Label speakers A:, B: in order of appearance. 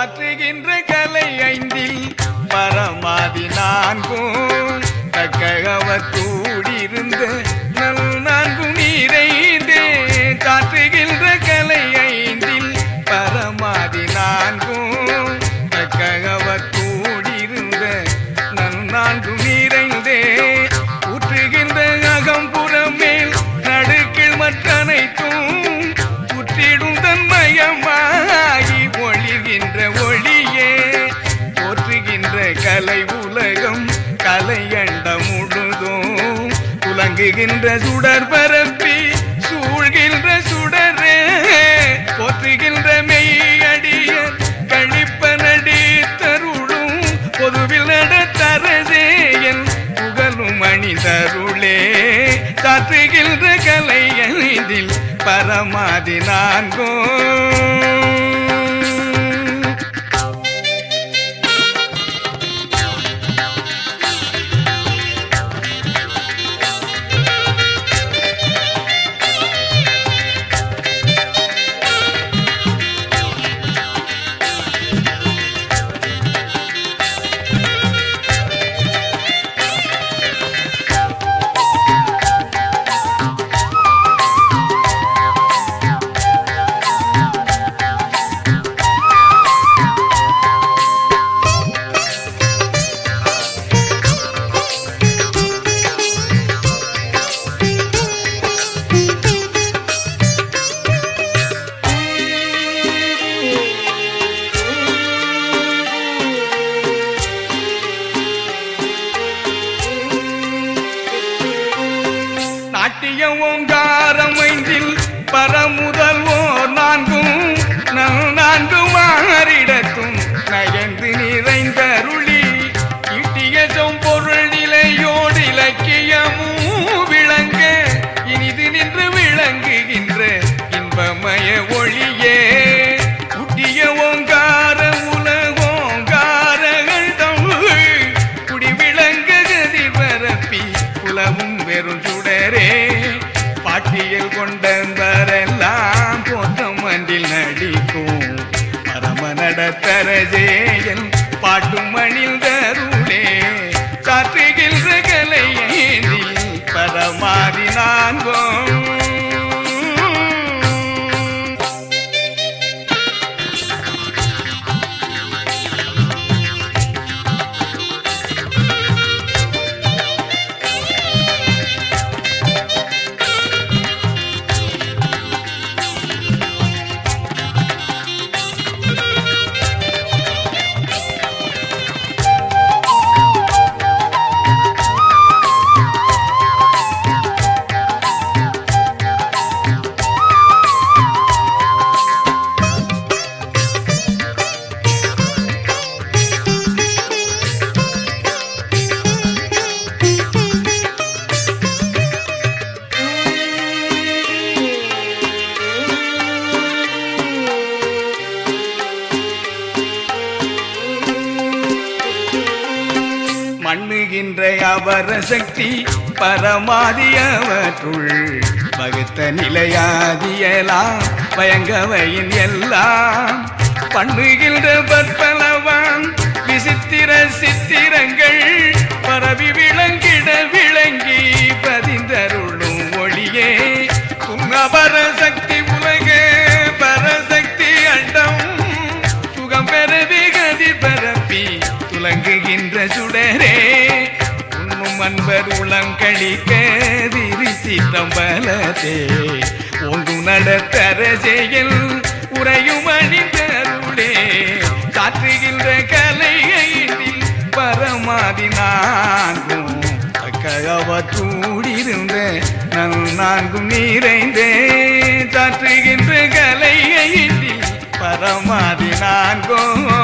A: ஆற்றுகின்ற கலை ஐந்தில் பரமாதி நான்கும் தக்ககவத்தூடிருந்த நல் நான்கு நீரைந்தே காற்றுகின்ற கலை உலகம் கலையண்ட முழுதும் துலங்குகின்ற சுடர் பரப்பி சூழ்கின்ற சுடரே போற்றுகின்ற மெய்யடிய கழிப்ப நடி தருளும் பொதுவில் நடத்தரசேயன் புகழும் அணிதருளே சாற்றுகின்ற கலை அணிதில் பரமாதி நான்கோ. ஓங்காரம் ஐந்தில் பரமுதல் நான்கும் நான்கு மாறிடத்தும் நயந்து நிறைந்தருளி ஈட்டிய சொம்பொருள் நிலையோடு இலக்கியமும் விளங்க இனிது நின்று விளங்குகின்ற இன்பமய ஒளி கொண்டவரெல்லாம் போத்தம் அன்றில் நடிக்கும். பரம நடத்தரஜேயன் பாட்டும் மணில் தருளே காற்றுகின்ற கலை ஏந்தில் பரமாதி நான்கும். மண்ணுகின்ற அவர சக்தி பரமாதியவற்றுள் வகுத்த நிலையாதியலாம் பயங்கவையின் எல்லாம். பண்ணுகின்ற பற்பலவான் விசித்திர கருளங்களிக்க அன்பர் தம்பலத்தே ஒன்று நடத்தரசையில் உறையும் அணிந்தருளே. காற்றுகின்ற கலையை பரமாதி நான்கும். தக்கவற்றூடிருந்த நல் நான்கும் நிறைந்தே காற்றுகின்ற கலையை பரமாதி நான்கும்